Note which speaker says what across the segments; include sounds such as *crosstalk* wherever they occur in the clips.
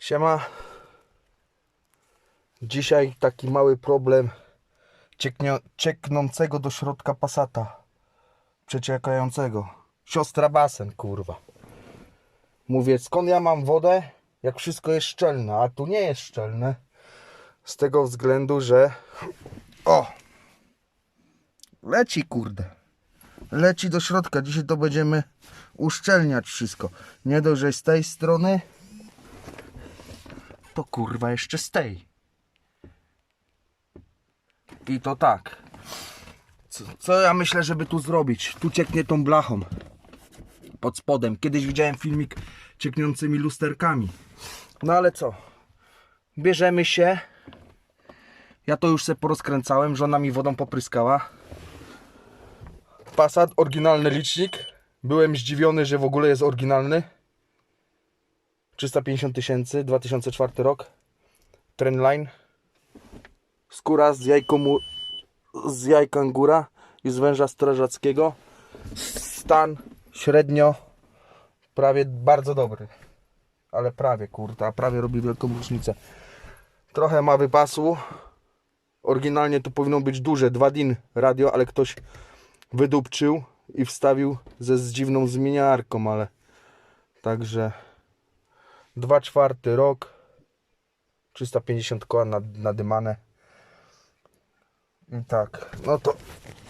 Speaker 1: Siema. Dzisiaj taki mały problem cieknie, cieknącego do środka pasata. Przeciekającego. Siostra basen, kurwa. Mówię, skąd ja mam wodę, jak wszystko jest szczelne, a tu nie jest szczelne. Z tego względu, że... O! Leci, kurde. Leci do środka. Dzisiaj to będziemy uszczelniać wszystko. Nie dość, że z tej strony, to kurwa jeszcze z tej. I to tak. Co, co ja myślę, żeby tu zrobić? Tu cieknie tą blachą. Pod spodem. Kiedyś widziałem filmik ciekniącymi lusterkami. No ale co? Bierzemy się. Ja to już se porozkręcałem. Żona mi wodą popryskała. Passat, oryginalny licznik. Byłem zdziwiony, że w ogóle jest oryginalny. 350 tysięcy, 2004 rok. Trendline. Skóra z jajką mu, z jajka angura i z węża strażackiego. Stan średnio prawie bardzo dobry. Ale prawie kurde, a prawie robi wielką różnicę. Trochę ma wypasu. Oryginalnie to powinno być duże, 2 DIN radio, ale ktoś wydupczył i wstawił ze z dziwną zmieniarką, ale także 2 czwarty rok. 350 koła nad, nadymane. I tak, no to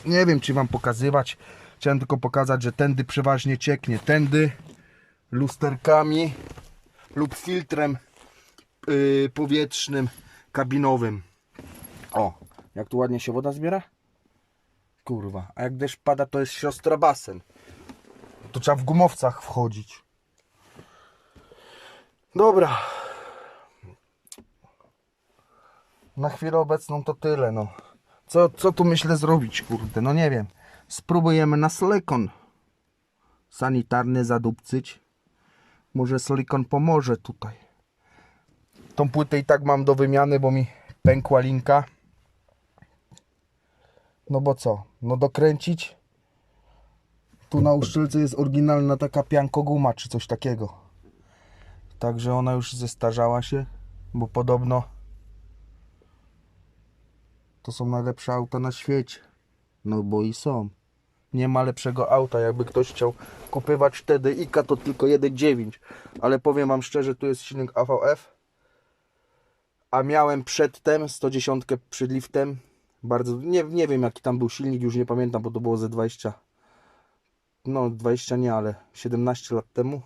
Speaker 1: nie wiem czy wam pokazywać. Chciałem tylko pokazać, że tędy przeważnie cieknie. Tędy lusterkami lub filtrem yy, powietrznym kabinowym. O, jak tu ładnie się woda zbiera? Kurwa, a jak deszcz pada to jest siostra basen. To trzeba w gumowcach wchodzić Dobra. Na chwilę obecną to tyle, no. Co, co tu myślę zrobić, kurde? No nie wiem. Spróbujemy na silikon sanitarny zadupcyć. Może silikon pomoże tutaj. Tą płytę i tak mam do wymiany, bo mi pękła linka. No bo co? No dokręcić. Tu na uszczelce jest oryginalna taka piankoguma czy coś takiego. Także ona już zestarzała się, bo podobno to są najlepsze auta na świecie. No bo i są. Nie ma lepszego auta, jakby ktoś chciał kupywać TDI, to tylko 1.9. Ale powiem wam szczerze, tu jest silnik AVF. A miałem przedtem 110 przed liftem. Bardzo, nie, nie wiem jaki tam był silnik, już nie pamiętam, bo to było ze 20. No 20 nie, ale 17 lat temu.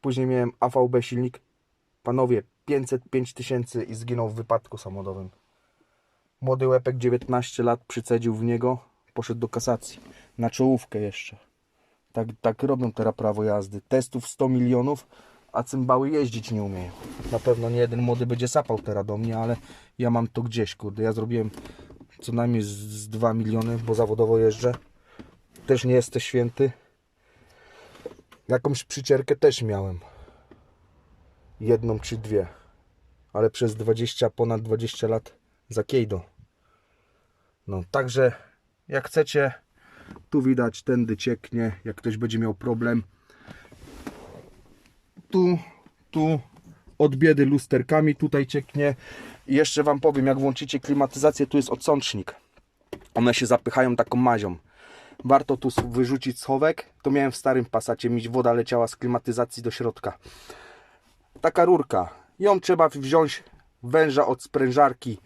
Speaker 1: Później miałem AVB silnik. Panowie, 505 tysięcy i zginął w wypadku samochodowym. Młody łepek, 19 lat, przycedził w niego, poszedł do kasacji. Na czołówkę jeszcze. Tak, tak robią teraz prawo jazdy. Testów 100 milionów, a cymbały jeździć nie umieją. Na pewno nie jeden młody będzie sapał teraz do mnie, ale ja mam to gdzieś, kurde. Ja zrobiłem co najmniej z, z 2 miliony, bo zawodowo jeżdżę. Też nie jestem święty. Jakąś przycierkę też miałem. Jedną czy dwie. Ale przez 20, ponad 20 lat za Kejdo. No, także jak chcecie, tu widać, tędy cieknie. Jak ktoś będzie miał problem, tu, tu od biedy lusterkami tutaj cieknie. I jeszcze Wam powiem, jak włączycie klimatyzację, tu jest odsącznik. One się zapychają taką mazią warto tu wyrzucić schowek. To miałem w starym pasacie, mi woda leciała z klimatyzacji do środka. Taka rurka. Ją trzeba wziąć węża od sprężarki,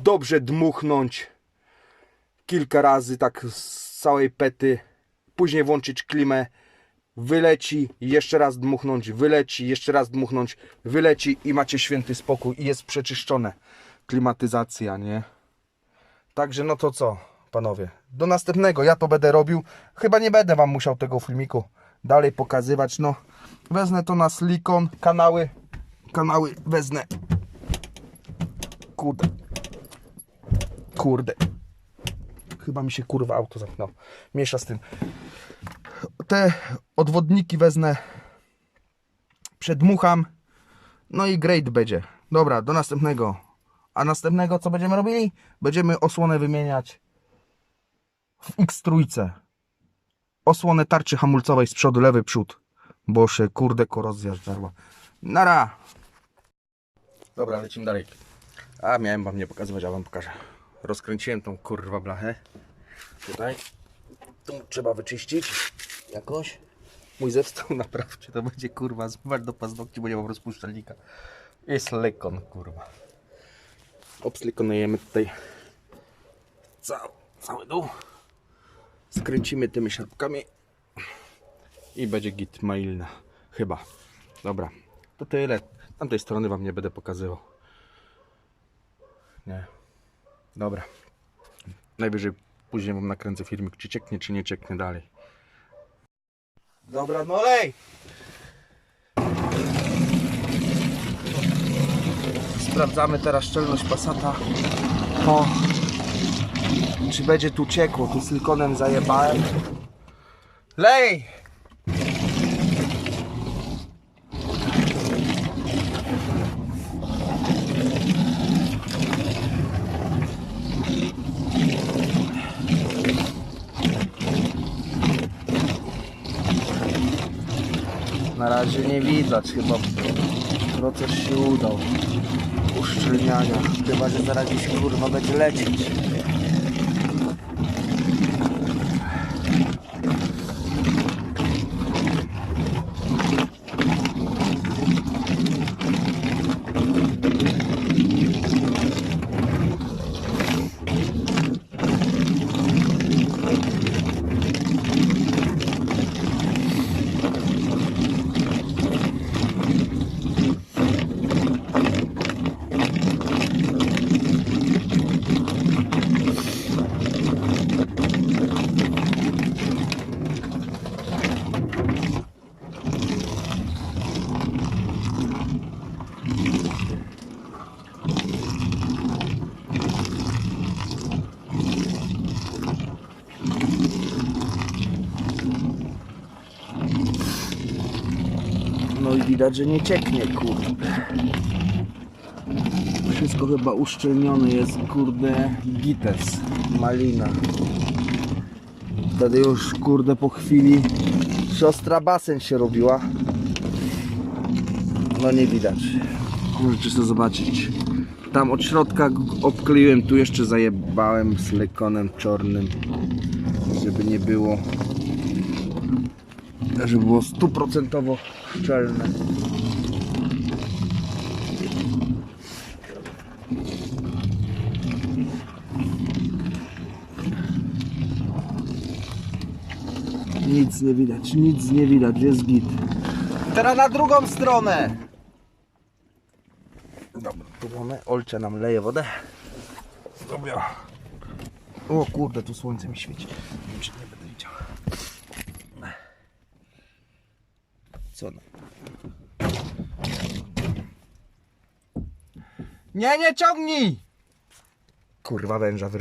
Speaker 1: dobrze dmuchnąć kilka razy, tak z całej pety. Później włączyć klimę, wyleci, jeszcze raz dmuchnąć, wyleci, jeszcze raz dmuchnąć, wyleci i macie święty spokój i jest przeczyszczone. Klimatyzacja, nie? Także no to co, panowie? Do następnego, ja to będę robił. Chyba nie będę wam musiał tego filmiku dalej pokazywać. No, wezmę to na silikon, kanały, kanały wezmę. Kurde. Kurde. Chyba mi się kurwa auto zamknęło. Miesza z tym. Te odwodniki wezmę. Przedmucham. No i great będzie. Dobra, do następnego. A następnego co będziemy robili? Będziemy osłonę wymieniać w X trójce. Osłonę tarczy hamulcowej z przodu, lewy przód. Bo się kurde korozja żarła. Nara! Dobra, lecimy dalej. A miałem wam nie pokazywać, a wam pokażę. Rozkręciłem tą kurwa blachę. Tutaj. Tu trzeba wyczyścić. Jakoś. Mój zestaw *laughs* naprawczy to będzie kurwa zmywać do paznokci, bo nie mam rozpuszczalnika. Jest lekon kurwa. Obslikonujemy tutaj cały, cały dół. Skręcimy tymi śrubkami i będzie git mailna. Chyba. Dobra. To tyle. Tamtej strony wam nie będę pokazywał. Nie. Dobra. Najwyżej później wam nakręcę filmik, czy cieknie, czy nie cieknie dalej. Dobra, no lej! Sprawdzamy teraz szczelność pasata. O, czy będzie tu ciekło? Tu silikonem zajebałem. Lej! Na razie nie widać, chyba proces się udał. Uszczelniania. Chyba, że zaraz gdzieś kurwa będzie lecieć. Widać, że nie cieknie, kurde. Wszystko chyba uszczelnione jest, kurde, gites, malina. Wtedy już, kurde, po chwili siostra basen się robiła. No nie widać. Możecie sobie zobaczyć. Tam od środka obkleiłem, tu jeszcze zajebałem silikonem czarnym, żeby nie było żeby było stuprocentowo szczelne. Nic nie widać, nic nie widać, jest git. Teraz na drugą stronę! Dobra, tu mamy, Olcia nam leje wodę. Dobra. O kurde, tu słońce mi świeci. Nie wiem, czy nie Nie, nie ciągnij! Kurwa węża wy...